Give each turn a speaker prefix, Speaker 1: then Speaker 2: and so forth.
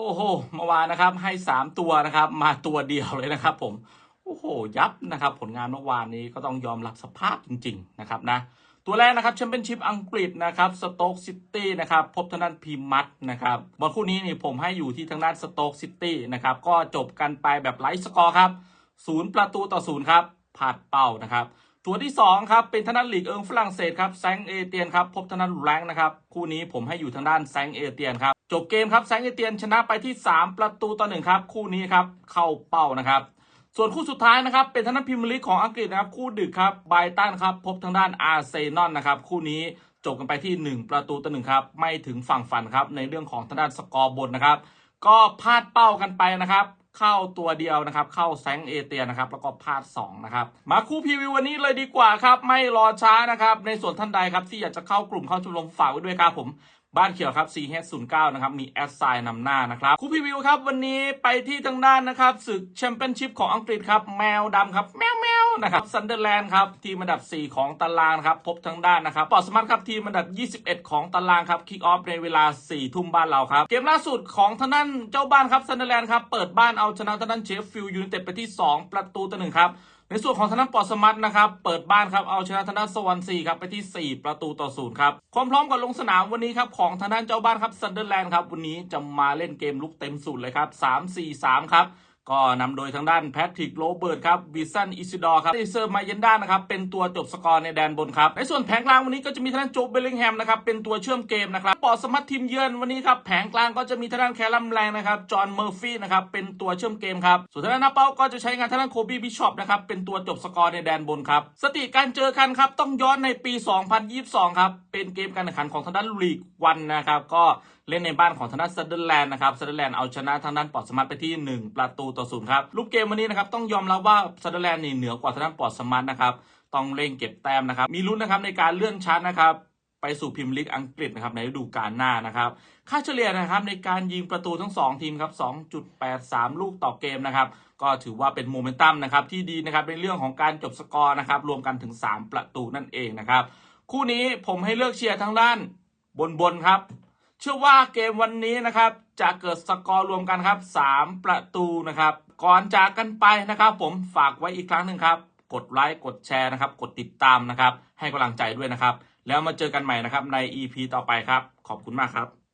Speaker 1: โอ้โหเมื่อวานนะครับ ให้สามตัวนะครับ มาตัวเดียวเลยนะครับ ผมโอ้โหยับนะครับ ผลงานเมื่อวานนี้ก็ต้องยอมรับสภาพจริง ๆ นะครับนะตัวแรกนะครับแชมเปี้ยนชิพอังกฤษนะครับสโต๊กซิตี้นะครับพบทางด้านพีมัดนะครับบอลคู่นี้นี่ผมให้อยู่ที่ทางด้านสโต๊กซิตี้นะครับก็จบกันไปแบบไร้สกอร์ครับศูนย์ประตูต่อศูนย์ครับผาดเป้านะครับ ตัวที่ 2 ครับ เป็นทางด้านลีกเอิงฝรั่งเศสครับแซงเอเตียนครับพบทางด้านแรงนะครับ คู่นี้ผมให้อยู่ทางด้านแซงเอเตียนครับ จบเกมครับแซงเอเตียนชนะไปที่ 3 ประตูต่อหนึ่งครับ คู่นี้ครับเข้าเป้านะครับ ส่วนคู่สุดท้ายนะครับ เป็นทางด้านพรีเมียร์ลีกของอังกฤษนะครับคู่ดึกครับไบตันครับพบทางด้านอาร์เซนอลนะครับคู่นี้จบกันไปที่ 1 ประตูต่อหนึ่งครับไม่ถึงฝั่งฝันครับในเรื่องของทางด้านสกอร์บนนะครับก็พลาดเป้ากันไปนะครับ เข้าตัวเดียวนะครับ เข้าแซงเอเตียนะครับ แล้วก็พลาด2นะครับ มาคู่พรีวิววันนี้เลยดีกว่าครับ ไม่รอช้านะครับ ในส่วนท่านใดครับที่อยากจะเข้ากลุ่มเข้าชมรมฝากไว้ด้วยครับผมบ้านเขียวครับ CH09 นะครับ มีแอสไซน์นำหน้านะครับ คู่พรีวิวครับ วันนี้ไปที่ทางด้านนะครับศึกแชมเปี้ยนชิพของอังกฤษครับ แมวดำครับ แมว นะครับซันเดอร์แลนด์ครับทีมอันดับ 4 ของตารางครับพบทางด้านนะครับปอร์สมัตครับทีมอันดับ 21 ของตารางครับคิกออฟในเวลา 4 ทุ่มบ้านเราครับ เกมล่าสุดของทางด้านเจ้าบ้านครับซันเดอร์แลนด์ครับเปิดบ้านเอาชนะทางด้านเชฟฟิลด์ยูไนเต็ดไปที่ 2 ประตูต่อหนึ่งครับในส่วนของทางด้านปอร์สมัตนะครับเปิดบ้านครับเอาชนะทางด้านสวอนซีครับไปที่ 4 ประตูต่อศูนย์ครับความพร้อมก่อนลงสนามวันนี้ครับของทางด้านเจ้าบ้านครับซันเดอร์แลนด์ครับวันนี้จะมาเล่นเกมลุกเต็มสูตรเลยครับ3-4-3ครับ ก็นำโดยทางด้านแพทริกโรเบิร์ตครับวิสันอิซิดอร์ครับเซอร์มาเยนด้านะครับเป็นตัวจบสกอร์ในแดนบนครับในส่วนแผงกลางวันนี้ก็จะมีทางด้านโจเบลลิงแฮมนะครับเป็นตัวเชื่อมเกมนะครับปอสมัตทีมเยือนวันนี้ครับแผงกลางก็จะมีทางด้านแคลัมแรงนะครับจอห์นเมอร์ฟี่นะครับเป็นตัวเชื่อมเกมครับส่วนทางด้านหน้าเป้าก็จะใช้งานทางด้านโคบีบิชอปนะครับเป็นตัวจบสกอร์ในแดนบนครับสถิติการเจอกันครับต้องย้อนในปี 2022 ครับเป็นเกมการแข่งขันของทางด้านลีกวันนะครับก็ เล่นในบ้านของทางด้านซัตเดอร์แลนด์นะครับซัตเดอร์แลนด์เอาชนะทางด้านปอร์ตสมาร์ทไปที่ 1 ประตูต่อศูนย์ครับรูปเกมวันนี้นะครับต้องยอมรับว่าซัตเดอร์แลนด์นี่เหนือกว่าทางด้านปอร์ตสมาร์ทนะครับต้องเร่งเก็บแต้มนะครับมีลุ้นนะครับในการเลื่อนชั้นนะครับไปสู่พรีเมียร์ลีกอังกฤษนะครับในฤดูกาลหน้านะครับค่าเฉลี่ยนะครับในการยิงประตูทั้ง 2 ทีมครับ 2.83 ลูกต่อเกมนะครับก็ถือว่าเป็นโมเมนตัมนะครับที่ดีนะครับในเรื่องของการจบสกอร์นะครับรวมกันถึง 3 ประตูนั่นเองนะครับคู่นี้ผมให้เลือกเชียร์ทางด้านบนๆครับ เชื่อว่าเกมวันนี้นะครับจะเกิดสกอร์รวมกันครับ 3 ประตูนะครับ ก่อนจากกันไปนะครับ ผมฝากไว้อีกครั้งหนึ่งครับ กดไลค์กดแชร์นะครับ กดติดตามนะครับ ให้กำลังใจด้วยนะครับ แล้วมาเจอกันใหม่นะครับใน EP ต่อไปครับ ขอบคุณมากครับ